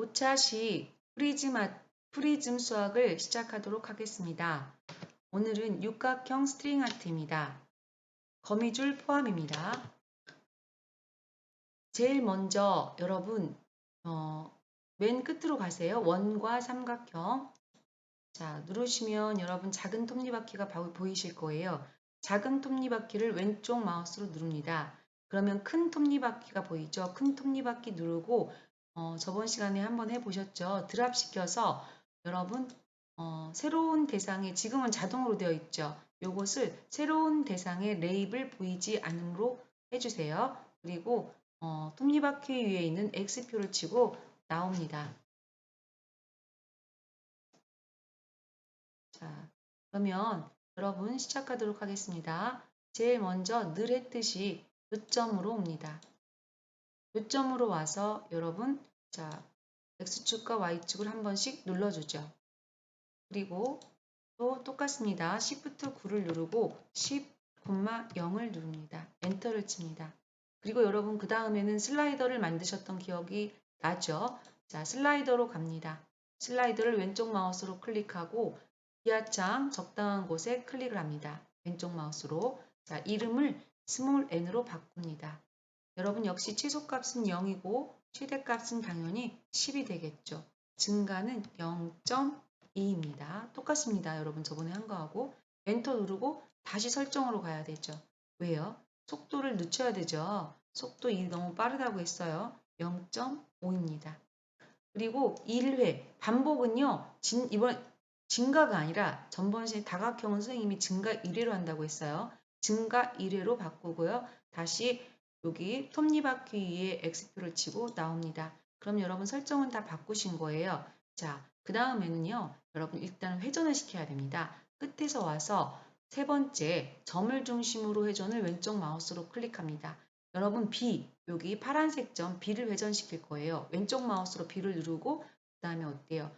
5차식 프리즈마, 프리즘 수학을 시작하도록 하겠습니다. 오늘은 육각형 스트링 아트입니다. 거미줄 포함입니다. 제일 먼저 여러분 어, 맨 끝으로 가세요. 원과 삼각형. 자 누르시면 여러분 작은 톱니바퀴가 보이실 거예요. 작은 톱니바퀴를 왼쪽 마우스로 누릅니다. 그러면 큰 톱니바퀴가 보이죠? 큰 톱니바퀴 누르고 어, 저번 시간에 한번 해보셨죠? 드랍 시켜서 여러분 어, 새로운 대상에 지금은 자동으로 되어 있죠. 요것을 새로운 대상의 레이블 보이지 않음으로 해주세요. 그리고 어, 톱니바퀴 위에 있는 X표를 치고 나옵니다. 자, 그러면 여러분 시작하도록 하겠습니다. 제일 먼저 늘 했듯이 요점으로 옵니다. 요점으로 와서 여러분 자 X축과 Y축을 한 번씩 눌러주죠. 그리고 또 똑같습니다. Shift 9를 누르고 10,0을 누릅니다. 엔터를 칩니다. 그리고 여러분 그 다음에는 슬라이더를 만드셨던 기억이 나죠? 자 슬라이더로 갑니다. 슬라이더를 왼쪽 마우스로 클릭하고 기하창 적당한 곳에 클릭을 합니다. 왼쪽 마우스로 자 이름을 스몰 n으로 바꿉니다. 여러분 역시 최소값은 0이고 최대값은 당연히 10이 되겠죠. 증가는 0.2입니다. 똑같습니다. 여러분 저번에 한 거하고 엔터 누르고 다시 설정으로 가야 되죠. 왜요? 속도를 늦춰야 되죠. 속도 2 너무 빠르다고 했어요. 0.5입니다. 그리고 1회 반복은요. 진, 이번 증가가 아니라 전번 시에 다각형은 선생님이 증가 1회로 한다고 했어요. 증가 1회로 바꾸고요. 다시 여기 톱니바퀴 위에 X표를 치고 나옵니다. 그럼 여러분 설정은 다 바꾸신 거예요. 자, 그 다음에는요. 여러분 일단 회전을 시켜야 됩니다. 끝에서 와서 세 번째 점을 중심으로 회전을 왼쪽 마우스로 클릭합니다. 여러분 B, 여기 파란색 점 B를 회전시킬 거예요. 왼쪽 마우스로 B를 누르고 그 다음에 어때요?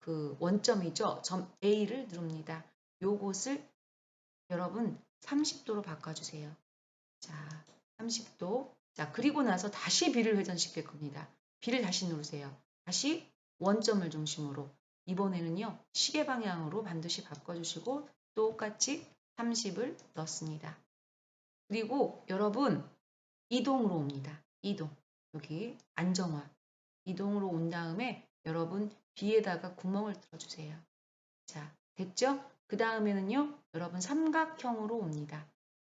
그 원점이죠. 점 A를 누릅니다. 요것을 여러분 30도로 바꿔주세요. 자, 30도. 자, 그리고 나서 다시 B를 회전시킬 겁니다. B를 다시 누르세요. 다시 원점을 중심으로. 이번에는요, 시계 방향으로 반드시 바꿔주시고 똑같이 30을 넣습니다. 그리고 여러분, 이동으로 옵니다. 이동. 여기 안정화. 이동으로 온 다음에 여러분 B에다가 구멍을 뚫어주세요. 자, 됐죠? 그 다음에는요, 여러분 삼각형으로 옵니다.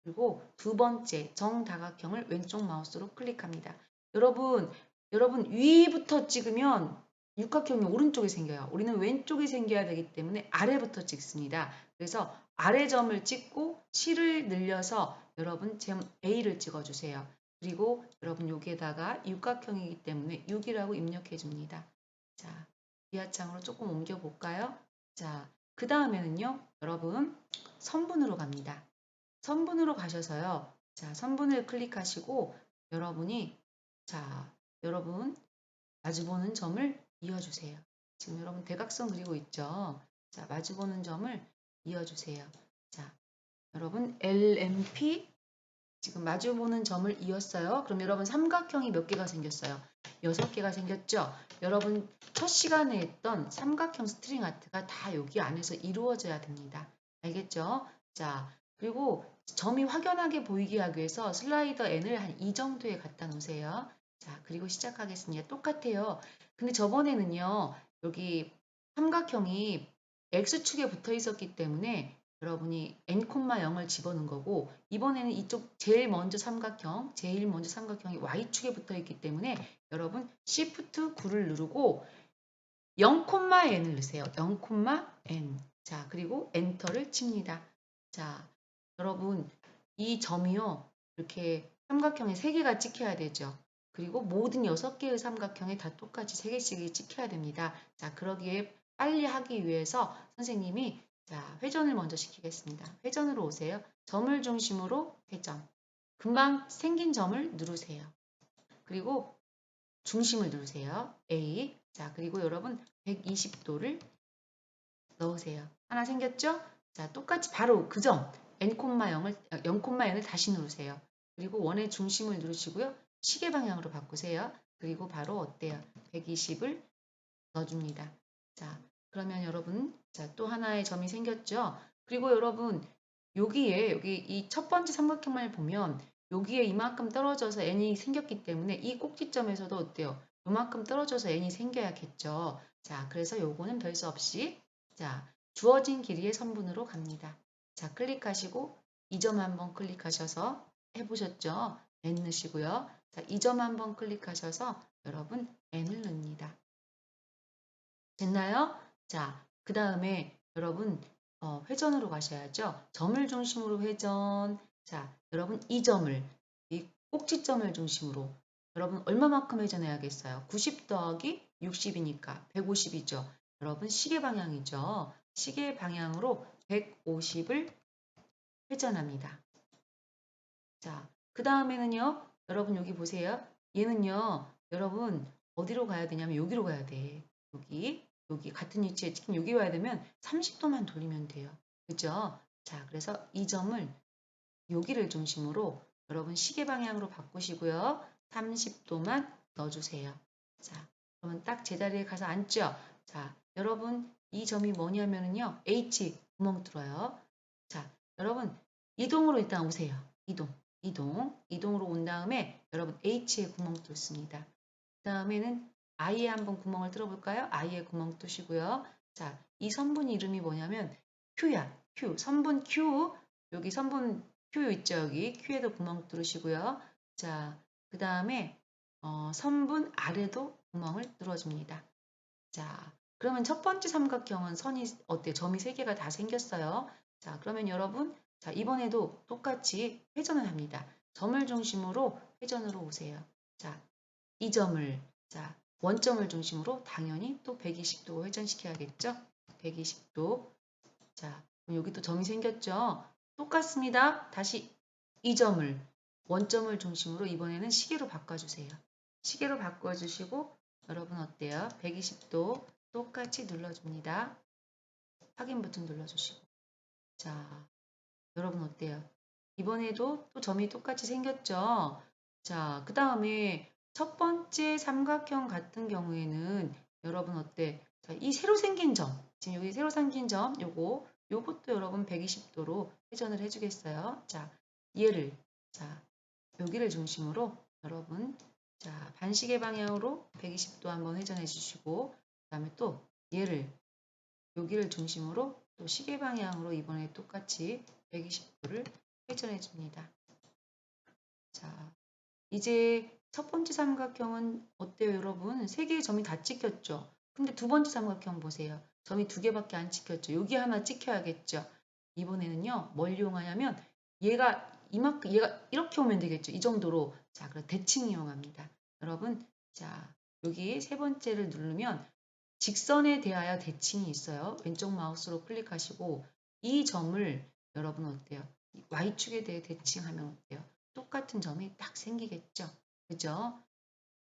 그리고 두 번째 정다각형을 왼쪽 마우스로 클릭합니다. 여러분, 여러분 위부터 찍으면 육각형이 오른쪽에 생겨요. 우리는 왼쪽에 생겨야 되기 때문에 아래부터 찍습니다. 그래서 아래 점을 찍고 7을 늘려서 여러분 점 A를 찍어주세요. 그리고 여러분 여기에다가 육각형이기 때문에 6이라고 입력해 줍니다. 자, 기하창으로 조금 옮겨 볼까요? 자, 그 다음에는요, 여러분 선분으로 갑니다. 선분으로 가셔서요. 자, 선분을 클릭하시고 여러분이 자, 여러분 마주보는 점을 이어주세요. 지금 여러분 대각선 그리고 있죠? 자, 마주보는 점을 이어주세요. 자, 여러분 LMP 지금 마주보는 점을 이었어요. 그럼 여러분 삼각형이 몇 개가 생겼어요? 여섯 개가 생겼죠? 여러분 첫 시간에 했던 삼각형 스트링 아트가 다 여기 안에서 이루어져야 됩니다. 알겠죠? 자, 그리고 점이 확연하게 보이게 하기 위해서 슬라이더 N을 한 이 정도에 갖다 놓으세요. 자, 그리고 시작하겠습니다. 똑같아요. 근데 저번에는요, 여기 삼각형이 X축에 붙어 있었기 때문에 여러분이 n,0을 집어넣은 거고 이번에는 이쪽 제일 먼저 삼각형, 제일 먼저 삼각형이 y축에 붙어 있기 때문에 여러분 Shift 9를 누르고 0,n을 넣으세요. 0,n. 자, 그리고 엔터를 칩니다. 자, 여러분 이 점이요. 이렇게 삼각형에 3개가 찍혀야 되죠. 그리고 모든 6개의 삼각형에 다 똑같이 3개씩이 찍혀야 됩니다. 자, 그러기에 빨리 하기 위해서 선생님이 자, 회전을 먼저 시키겠습니다. 회전으로 오세요. 점을 중심으로 회전. 금방 생긴 점을 누르세요. 그리고 중심을 누르세요. A. 자, 그리고 여러분 120도를 넣으세요. 하나 생겼죠? 자, 똑같이 바로 그 점 n,0을 0,n을 다시 누르세요. 그리고 원의 중심을 누르시고요. 시계 방향으로 바꾸세요. 그리고 바로 어때요? 120을 넣어줍니다. 자, 그러면 여러분, 자, 또 하나의 점이 생겼죠? 그리고 여러분, 여기에, 여기 이 첫 번째 삼각형을 보면 여기에 이만큼 떨어져서 n이 생겼기 때문에 이 꼭지점에서도 어때요? 이만큼 떨어져서 n이 생겨야겠죠. 자, 그래서 요거는 별수 없이 자, 주어진 길이의 선분으로 갑니다. 자, 클릭하시고 이 점 한번 클릭하셔서 해보셨죠? n 넣으시고요. 자, 이 점 한번 클릭하셔서 여러분 n을 넣습니다. 됐나요? 자, 그 다음에 여러분 어, 회전으로 가셔야죠. 점을 중심으로 회전. 자, 여러분 이 점을 이 꼭지점을 중심으로 여러분 얼마만큼 회전해야겠어요? 90 더하기 60이니까 150이죠. 여러분 시계 방향이죠. 시계 방향으로 150을 회전합니다. 자, 그 다음에는요. 여러분 여기 보세요. 얘는요. 여러분 어디로 가야 되냐면 여기로 가야 돼. 여기 여기 같은 위치에 지금 여기 와야 되면 30도만 돌리면 돼요. 그죠? 자, 그래서 이 점을 여기를 중심으로 여러분 시계 방향으로 바꾸시고요. 30도만 넣어주세요. 자, 그러면 딱 제자리에 가서 앉죠. 자, 여러분 이 점이 뭐냐면요. H 구멍 뚫어요. 자, 여러분 이동으로 일단 오세요. 이동, 이동, 이동으로 온 다음에 여러분 H에 구멍 뚫습니다. 그 다음에는 I에 한번 구멍을 뚫어볼까요? I에 구멍 뚫으시고요. 자, 이 선분 이름이 뭐냐면 Q야. Q. 선분 Q. 여기 선분 Q 있죠. 여기 Q에도 구멍 뚫으시고요. 자, 그 다음에 어, 선분 아래도 구멍을 뚫어줍니다. 자, 그러면 첫 번째 삼각형은 선이 어때요? 점이 세 개가 다 생겼어요. 자, 그러면 여러분, 자 이번에도 똑같이 회전을 합니다. 점을 중심으로 회전으로 오세요. 자, 이 점을 자 원점을 중심으로 당연히 또 120도 회전시켜야겠죠? 120도. 자, 여기 또 점이 생겼죠? 똑같습니다. 다시 이 점을 원점을 중심으로 이번에는 시계로 바꿔주세요. 시계로 바꿔주시고 여러분 어때요? 120도 똑같이 눌러줍니다. 확인 버튼 눌러주시고 자 여러분 어때요? 이번에도 또 점이 똑같이 생겼죠? 자, 그 다음에 첫 번째 삼각형 같은 경우에는 여러분 어때? 자, 이 새로 생긴 점, 지금 여기 새로 생긴 점, 요거, 요것도 여러분 120도로 회전을 해주겠어요. 자, 얘를, 자, 여기를 중심으로 여러분, 자, 반시계 방향으로 120도 한번 회전해 주시고, 그 다음에 또 얘를, 여기를 중심으로 또 시계 방향으로 이번에 똑같이 120도를 회전해 줍니다. 자, 이제 첫 번째 삼각형은 어때요, 여러분? 세 개의 점이 다 찍혔죠? 근데 두 번째 삼각형 보세요. 점이 두 개밖에 안 찍혔죠? 여기 하나 찍혀야겠죠? 이번에는요, 뭘 이용하냐면 얘가 이만큼, 얘가 이렇게 오면 되겠죠? 이 정도로. 자, 그럼 대칭 이용합니다. 여러분, 자, 여기 세 번째를 누르면 직선에 대하여 대칭이 있어요. 왼쪽 마우스로 클릭하시고 이 점을 여러분 어때요? Y축에 대해 대칭하면 어때요? 똑같은 점이 딱 생기겠죠? 그죠?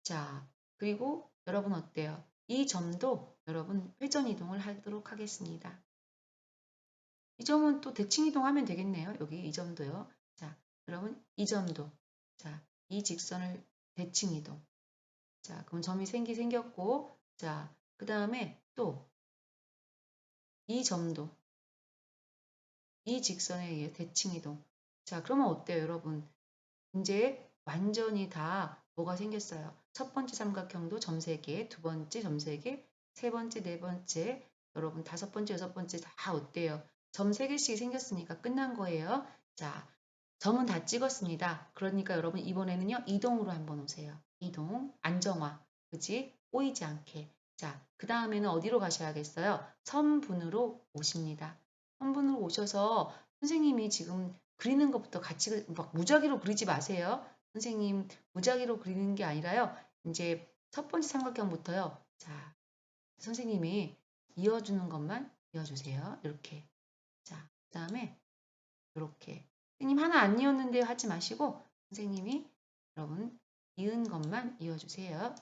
자, 그리고 여러분 어때요? 이 점도 여러분 회전 이동을 하도록 하겠습니다. 이 점은 또 대칭 이동하면 되겠네요. 여기 이 점도요. 자, 여러분 이 점도 자, 이 직선을 대칭 이동. 자, 그럼 점이 생기 생겼고 자, 그 다음에 또 이 점도 이 직선에 의해 대칭 이동. 자, 그러면 어때요, 여러분? 이제 완전히 다 뭐가 생겼어요. 첫 번째 삼각형도 점 3개, 두 번째 점 3개, 세 번째, 네 번째, 여러분 다섯 번째, 여섯 번째 다 어때요? 점 3개씩 생겼으니까 끝난 거예요. 자, 점은 다 찍었습니다. 그러니까 여러분 이번에는요, 이동으로 한번 오세요. 이동, 안정화, 그지? 꼬이지 않게. 자, 그 다음에는 어디로 가셔야겠어요? 선분으로 오십니다. 선분으로 오셔서 선생님이 지금 그리는 것부터 같이 막 무작위로 그리지 마세요. 선생님 무작위로 그리는 게 아니라요. 이제 첫 번째 삼각형부터요. 자, 선생님이 이어주는 것만 이어주세요. 이렇게. 자, 그 다음에 이렇게. 선생님 하나 안 이었는데 하지 마시고 선생님이 여러분 이은 것만 이어주세요.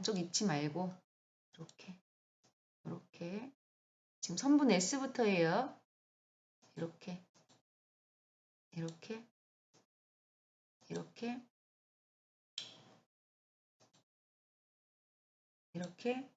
안쪽 잊지 말고 이렇게 이렇게 지금 선분 S부터예요. 이렇게 이렇게 이렇게 이렇게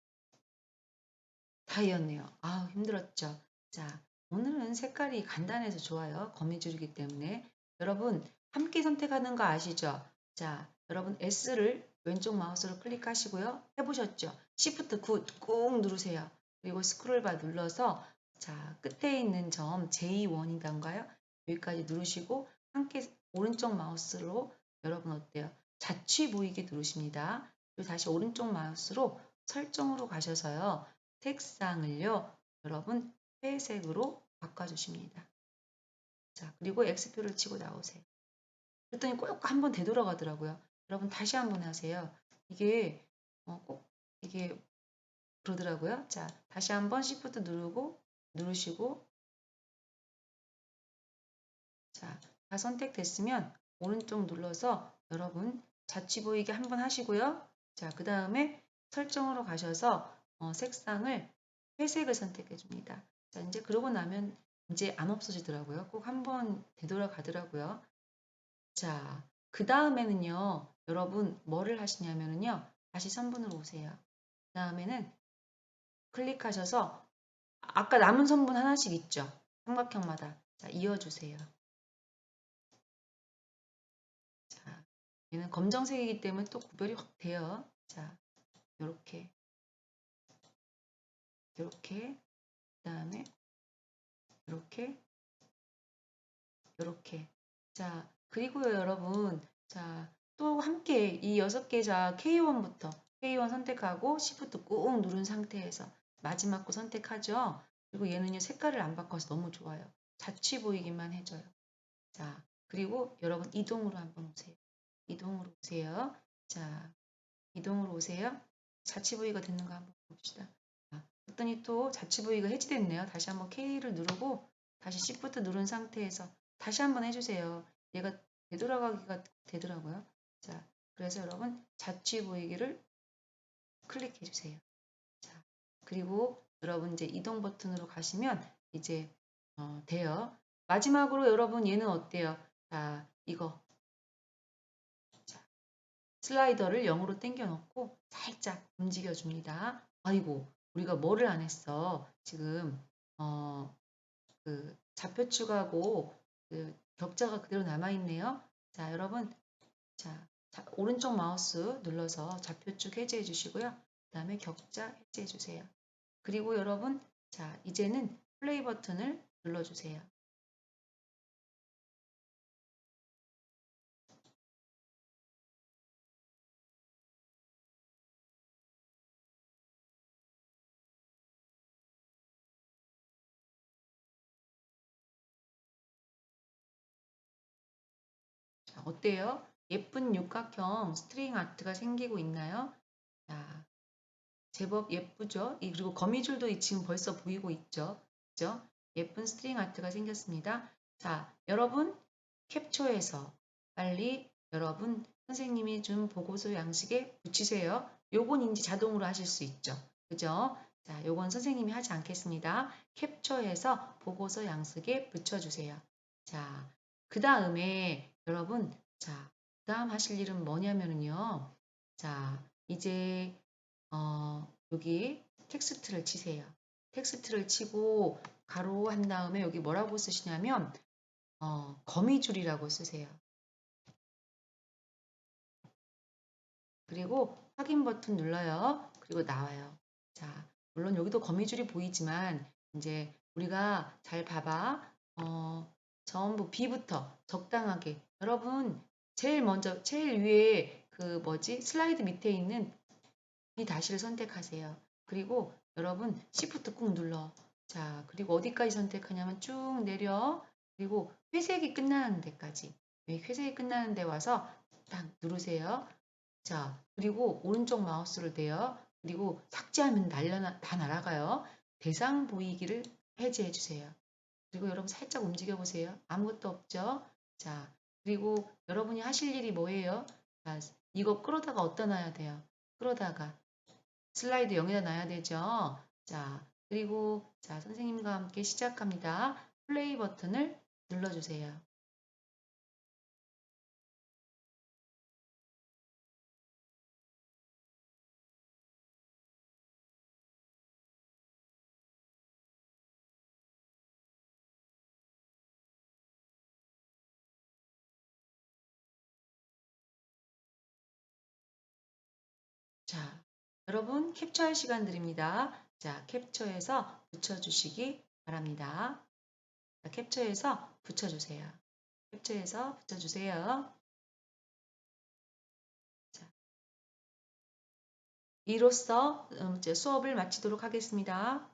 다 이었네요. 아우 힘들었죠. 자 오늘은 색깔이 간단해서 좋아요. 거미줄이기 때문에 여러분 함께 선택하는 거 아시죠? 자 여러분 S를 왼쪽 마우스로 클릭하시고요. 해보셨죠? Shift 9 꾹 누르세요. 그리고 스크롤바 눌러서 자 끝에 있는 점 J1이던가요? 여기까지 누르시고 함께 오른쪽 마우스로 여러분 어때요? 자취 보이게 누르십니다. 그리고 다시 오른쪽 마우스로 설정으로 가셔서요. 색상을요. 여러분 회색으로 바꿔주십니다. 자 그리고 X표를 치고 나오세요. 그랬더니 꼭 한번 되돌아가더라고요. 여러분 다시 한번 하세요. 이게 어, 꼭 이게 그러더라고요. 자 다시 한번 Shift 누르고 누르시고 자, 다 선택됐으면 오른쪽 눌러서 여러분 자취 보이게 한번 하시고요. 자, 그 다음에 설정으로 가셔서 어, 색상을 회색을 선택해 줍니다. 자, 이제 그러고 나면 이제 안 없어지더라고요. 꼭 한번 되돌아가더라고요. 자, 그 다음에는요, 여러분 뭐를 하시냐면요, 다시 선분으로 오세요. 그 다음에는 클릭하셔서 아까 남은 선분 하나씩 있죠? 삼각형마다. 자, 이어주세요. 자, 얘는 검정색이기 때문에 또 구별이 확 돼요. 자, 요렇게. 요렇게. 그 다음에 요렇게. 요렇게. 자, 그리고요, 여러분. 자, 또 함께 이 여섯 개 자, K1부터 K1 선택하고 Shift 꾹 누른 상태에서 마지막 거 선택하죠. 그리고 얘는요 색깔을 안 바꿔서 너무 좋아요. 자취 보이기만 해줘요. 자 그리고 여러분 이동으로 한번 오세요. 이동으로 오세요. 자 이동으로 오세요. 자취 부위가 됐는 거 한번 봅시다. 자, 그랬더니 또 자취 부위가 해지됐네요. 다시 한번 K를 누르고 다시 Shift 누른 상태에서 다시 한번 해주세요. 얘가 되돌아가기가 되더라고요. 자 그래서 여러분 자취 보이기를 클릭해 주세요. 그리고 여러분 이제 이동 버튼으로 가시면 이제 어, 돼요. 마지막으로 여러분 얘는 어때요? 자, 이거. 자, 슬라이더를 0으로 당겨 놓고 살짝 움직여 줍니다. 아이고, 우리가 뭐를 안 했어? 지금 어, 그 좌표 추가하고 그 격자가 그대로 남아 있네요. 자, 여러분. 자, 자, 오른쪽 마우스 눌러서 좌표축 해제해 주시고요. 그 다음에 격자 해제해 주세요. 그리고 여러분 자 이제는 플레이 버튼을 눌러주세요. 자, 어때요? 예쁜 육각형 스트링 아트가 생기고 있나요? 자, 제법 예쁘죠? 그리고 거미줄도 지금 벌써 보이고 있죠? 그죠? 예쁜 스트링 아트가 생겼습니다. 자, 여러분 캡처해서 빨리 여러분 선생님이 준 보고서 양식에 붙이세요. 요건 이제 자동으로 하실 수 있죠. 그죠? 자, 요건 선생님이 하지 않겠습니다. 캡처해서 보고서 양식에 붙여주세요. 자, 그 다음에 여러분, 자, 그 다음 하실 일은 뭐냐면요. 자, 이제 어, 여기 텍스트를 치세요. 텍스트를 치고 가로 한 다음에 여기 뭐라고 쓰시냐면 어, 거미줄이라고 쓰세요. 그리고 확인 버튼 눌러요. 그리고 나와요. 자, 물론 여기도 거미줄이 보이지만 이제 우리가 잘 봐봐. 어, 전부 B부터 적당하게 여러분 제일 먼저 제일 위에 그 뭐지 슬라이드 밑에 있는 이 다시를 선택하세요. 그리고 여러분 Shift 꾹 눌러. 자, 그리고 어디까지 선택하냐면 쭉 내려. 그리고 회색이 끝나는 데까지. 회색이 끝나는 데 와서 딱 누르세요. 자, 그리고 오른쪽 마우스를 대요. 그리고 삭제하면 날려, 다 날아가요. 대상 보이기를 해제해 주세요. 그리고 여러분 살짝 움직여 보세요. 아무것도 없죠? 자, 그리고 여러분이 하실 일이 뭐예요? 자, 이거 끌어다가 어디다 놔야 돼요? 끌어다가 슬라이드 0에다 놔야 되죠. 자, 그리고 자 선생님과 함께 시작합니다. 플레이 버튼을 눌러주세요. 자, 여러분 캡처할 시간 드립니다. 자, 캡처해서 붙여주시기 바랍니다. 자, 캡처해서 붙여주세요. 캡처해서 붙여주세요. 자, 이로써 음, 이제 수업을 마치도록 하겠습니다.